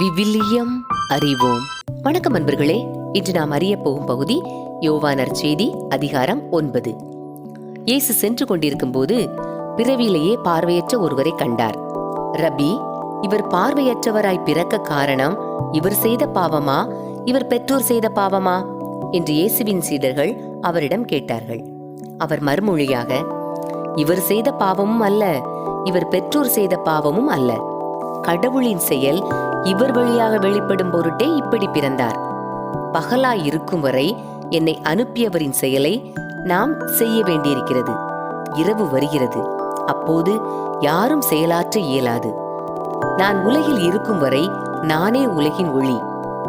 விவிலியம் அறிவோம். வணக்கம் அன்பர்களே இன்று நாம் அறிய போகும் பகுதி யோவானர் செய்தி அதிகாரம் ஒன்பது. இயேசு சென்று கொண்டிருக்கும் போது பிறவியிலேயே பார்வையற்ற ஒருவரை கண்டார். ரபி இவர் பார்வையற்றவராய் பிறக்க காரணம் இவர் செய்த பாவமா இவர் பெற்றோர் செய்த பாவமா? என்று இயேசுவின் சீடர்கள் அவரிடம் கேட்டார்கள். அவர் மறுமொழியாக இவர் செய்த பாவமும் அல்ல இவர் பெற்றோர் செய்த பாவமும் அல்ல. கடவுளின் செயல் இவர் வழியாக வெளிப்படும் பொருட்டே இப்படி பிறந்தார். பகலாய் இருக்கும் வரை என்னை அனுப்பியவரின் செயலை நாம் செய்ய வேண்டியிருக்கிறது. இரவு வருகிறது. அப்போது யாரும் செயலாற்ற இயலாது. நான் உலகில் இருக்கும் வரை நானே உலகின் ஒளி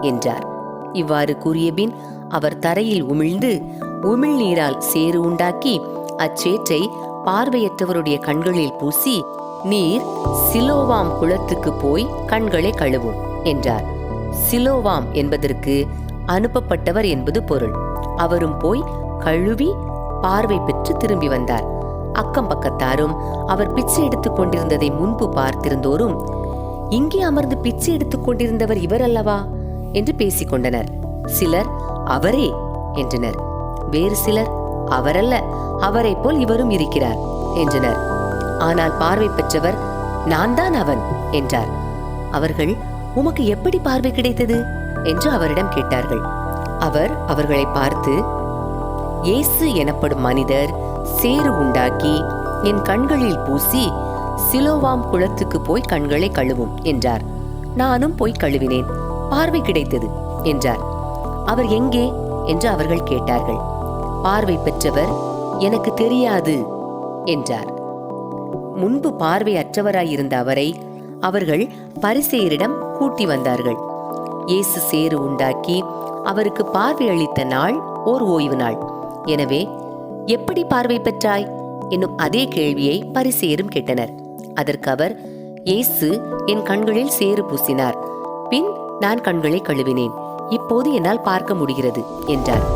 என்றார். இவ்வாறு கூறியபின் அவர் தரையில் உமிழ்ந்து உமிழ்நீரால் சேறு உண்டாக்கி அச்சேற்றை பார்வையற்றவருடைய கண்களில் பூசி நீர் சிலோவாம் குளத்துக்கு போய் கண்களை கழுவும் என்றார். சிலோவாம் என்பதற்கு அனுப்பப்பட்டவர் என்பது பொருள். அவரும் போய் கழுவி பார்வை பெற்று திரும்பி வந்தார். அக்கம் பக்கத்தாரும் அவர் பிச்சை எடுத்துக் கொண்டிருந்ததை முன்பு பார்த்திருந்தோரும் இங்கே அமர்ந்து பிச்சை எடுத்துக் கொண்டிருந்தவர் இவர் அல்லவா? என்று பேசிக் கொண்டனர். சிலர் அவரே என்றனர். வேறு சிலர் அவரல்ல அவரைப் போல் இவரும் இருக்கிறார் என்றனர். ஆனால் பார்வை பெற்றவர் நான் தான் அவன் என்றார். அவர்கள் உமக்கு எப்படி பார்வை கிடைத்தது? என்று அவரிடம் கேட்டார்கள். அவர் அவர்களை பார்த்து இயேசு எனப்படும் மனிதர் சேறு உண்டாக்கி என் கண்களில் பூசி சிலோவாம் குளத்துக்கு போய் கண்களை கழுவும் என்றார். நானும் போய் கழுவினேன் பார்வை கிடைத்தது என்றார். அவர் எங்கே? என்று அவர்கள் கேட்டார்கள். பார்வை பெற்றவர் எனக்கு தெரியாது என்றார். முன்பு பார்வையற்றவராயிருந்த அவரை அவர்கள் பரிசேயரிடம் கூட்டி வந்தார்கள். இயேசு சேறு உண்டாக்கி அவருக்கு பார்வை அளித்த நாள் ஓர் ஓய்வு நாள். எனவே எப்படி பார்வை பெற்றாய்? என்னும் அதே கேள்வியை பரிசேரும் கேட்டனர். அதற்கு அவர் இயேசு என் கண்களில் சேறு பூசினார். பின் நான் கண்களை கழுவினேன். இப்போது என்னால் பார்க்க முடிகிறது என்றார்.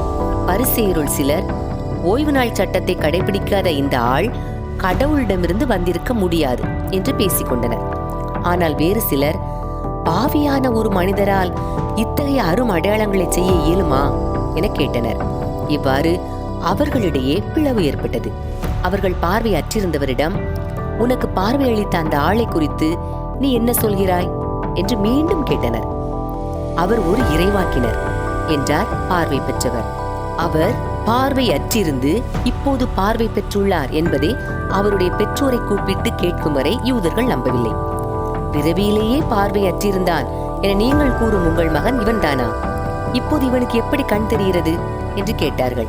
பரிசேயருள் சிலர் ஓய்வு நாள் சட்டத்தை கடைபிடிக்காத இந்த ஆள் கடவுளிடமிருந்து வந்திருக்க முடியாது என்று பேசிக்கொண்டனர். ஆனால் வேறு சிலர் பாவியான ஒரு மனிதரால் இத்தகைய அரும் அடையாளங்களை செய்ய இயலுமா? என கேட்டனர். இவ்வாறு அவர்களிடையே பிளவு ஏற்பட்டது. அவர்கள் பார்வை அற்றிருந்தவரிடம் உனக்கு பார்வை அளித்த அந்த ஆளை குறித்து நீ என்ன சொல்கிறாய்? என்று மீண்டும் கேட்டனர். அவர் ஒரு இறைவாக்கினர் என்றார் பார்வை பெற்றவர். அவர் பார்வை அற்றிருந்து இப்போது பார்வை பெற்றுள்ளார் என்பதை அவருடைய பெற்றோரை கூப்பிட்டு கேட்கும் வரை யூதர்கள் நம்பவில்லை. பிறவியிலேயே பார்வை அற்றிருந்தான் என நீங்கள் கூறும் உங்கள் மகன் இவன்தானா? இப்போது இவனுக்கு எப்படி கண் தெரிகிறது? என்று கேட்டார்கள்.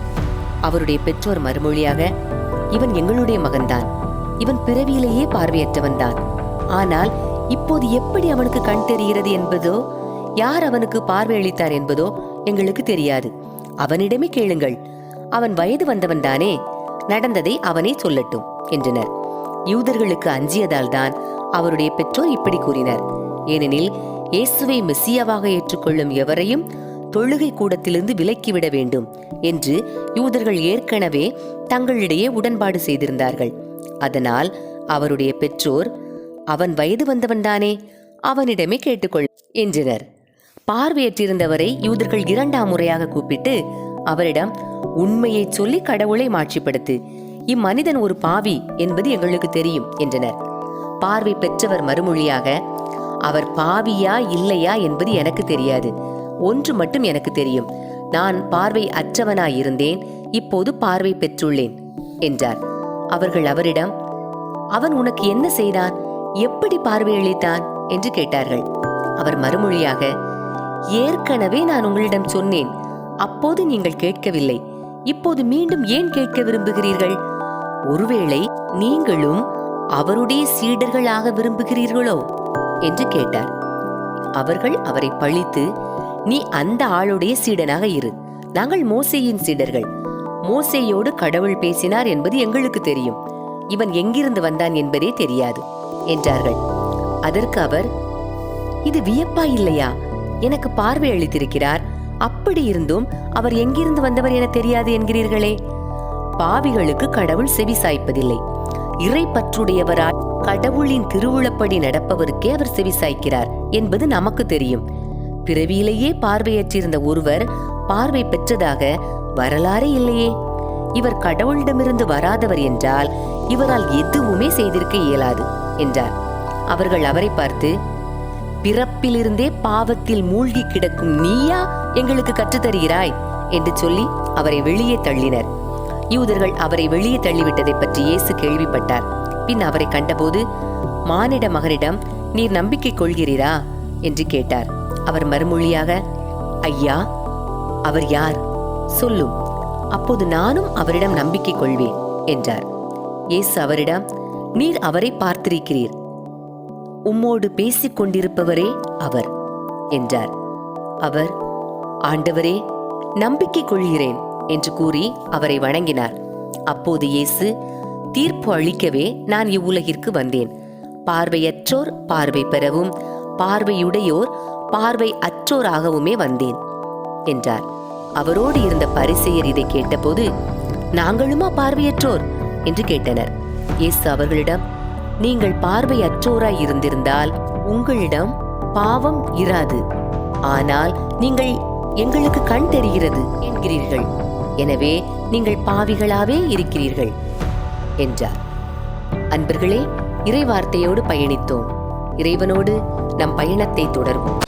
அவருடைய பெற்றோர் மறுமொழியாக இவன் எங்களுடைய மகன்தான். இவன் பிறவியிலேயே பார்வையற்றவன்தான். ஆனால் இப்போது எப்படி அவனுக்கு கண் தெரிகிறது என்பதோ யார் அவனுக்கு பார்வை அளித்தார் என்பதோ எங்களுக்கு தெரியாது. அவனிடமே கேளுங்கள். அவன் வயது வந்தவன்தானே நடந்ததை அவனே சொல்லட்டும் என்றனர். யூதர்களுக்கு அஞ்சியதால் தான் அவருடைய பெற்றோர் இப்படி கூறினர். ஏனெனில் இயேசுவை மெஸ்ஸியாவாக ஏற்றுக்கொள்ளும் எவரையும் தொழுகை கூடத்திலிருந்து விலக்கிவிட வேண்டும் என்று யூதர்கள் ஏற்கனவே தங்களிடையே உடன்பாடு செய்திருந்தார்கள். அதனால் அவருடைய பெற்றோர் அவன் வயது வந்தவன்தானே அவனிடமே கேட்டுக்கொள் என்றனர். பார்வையற்றிருந்தவரை யூதர்கள் இரண்டாம் முறையாக கூப்பிட்டு அவரிடம் உண்மையை சொல்லி கடவுளை மாட்சிப்படுத்து. இம்மனிதன் ஒரு பாவி என்பது எங்களுக்கு தெரியும் என்றனர். பார்வை பெற்றவர் மறுமொழியாக அவர் பாவியா இல்லையா என்பது எனக்கு தெரியாது. ஒன்று மட்டும் எனக்கு தெரியும். நான் பார்வை அற்றவனாயிருந்தேன் இப்போது பார்வை பெற்றுள்ளேன் என்றார். அவர்கள் அவரிடம் அவன் உனக்கு என்ன செய்தான் எப்படி பார்வையளித்தான் என்று கேட்டார்கள். அவர் மறுமொழியாக ஏற்கனவே நான் உங்களிடம் சொன்னேன். அப்போது நீங்கள் கேட்கவில்லை. இப்போது மீண்டும் ஏன் கேட்க விரும்புகிறீர்கள்? ஒருவேளை நீங்களும் அவருடைய சீடர்களாக விரும்புகிறீர்களோ? என்று கேட்டார். அவர்கள் அவரை பழித்து நீ அந்த ஆளுடைய சீடனாக இரு. நாங்கள் மோசேயின் சீடர்கள். மோசேயோடு கடவுள் பேசினார் என்பது எங்களுக்கு தெரியும். இவன் எங்கிருந்து வந்தான் என்பதே தெரியாது என்றார்கள். அதற்கு அவர் இது வியப்பா இல்லையா? எனக்கு பார்வை அளித்திருக்கிறார். அப்படி இருந்தும் அவர் எங்கிருந்து வந்தவர் என தெரியாது என்கிறீர்களே. பாவிகளுக்கு கடவுள் செவி சாய்ப்பதில்லை. இறை பற்றுடையவராய் கடவுளின் திருவுளப்படி நடப்பவருக்கே அவர் செவி சாய்க்கிறார் என்பது நமக்கு தெரியும். பிறவியிலேயே பார்வையற்றிருந்த ஒருவர் பார்வை பெற்றதாக வரலாறே இல்லையே. இவர் கடவுளிடமிருந்து வராதவர் என்றால் இவரால் எதுவுமே செய்திருக்க இயலாது என்றார். அவர்கள் அவரை பார்த்து பிறப்பிலிருந்தே பாவத்தில் மூழ்கி கிடக்கும் நீயா எங்களுக்கு கற்றுத்தருகிறாய் என்று சொல்லி அவரை வெளியே தள்ளினர். யூதர்கள் அவரை வெளியே தள்ளிவிட்டதை பற்றி இயேசு கேள்விப்பட்டார். பின் அவரை கண்டபோது மானிட மகனிடம் நீர் நம்பிக்கை கொள்கிறீரா? என்று கேட்டார். அவர் மறுமொழியாக ஐயா அவர் யார்? சொல்லும். அப்போது நானும் அவரிடம் நம்பிக்கை கொள்வேன் என்றார். இயேசு அவரிடம் நீர் அவரை பார்த்திருக்கிறீர். உம்மோடு பேசிக் கொண்டிருப்பவரே அவர் என்றார். அவர் ஆண்டவரே நம்பிக்கை கொள்கிறேன் என்று கூறி அவரை வணங்கினார். அப்போது இயேசு தீர்ப்பு அளிக்கவே நான் இவ்வுலகிற்கு வந்தேன். பார்வையற்றோர் பார்வை பெறவும் பார்வையுடையோர் பார்வை அற்றோராகவுமே வந்தேன் என்றார். அவரோடு இருந்த பரிசெயர் இதை கேட்டபோது நாங்களுமா பார்வையற்றோர்? என்று கேட்டனர். இயேசு அவர்களிடம் நீங்கள் பார்வையற்றோராய் இருந்திருந்தால் உங்களிடம் பாவம் இராது. ஆனால் நீங்கள் எங்களுக்கு கண் தெரிகிறது என்கிறீர்கள். எனவே நீங்கள் பாவிகளாவே இருக்கிறீர்கள் என்றார். அன்பர்களே இறைவார்த்தையோடு பயணித்தோம். இறைவனோடு நம் பயணத்தை தொடர்வோம்.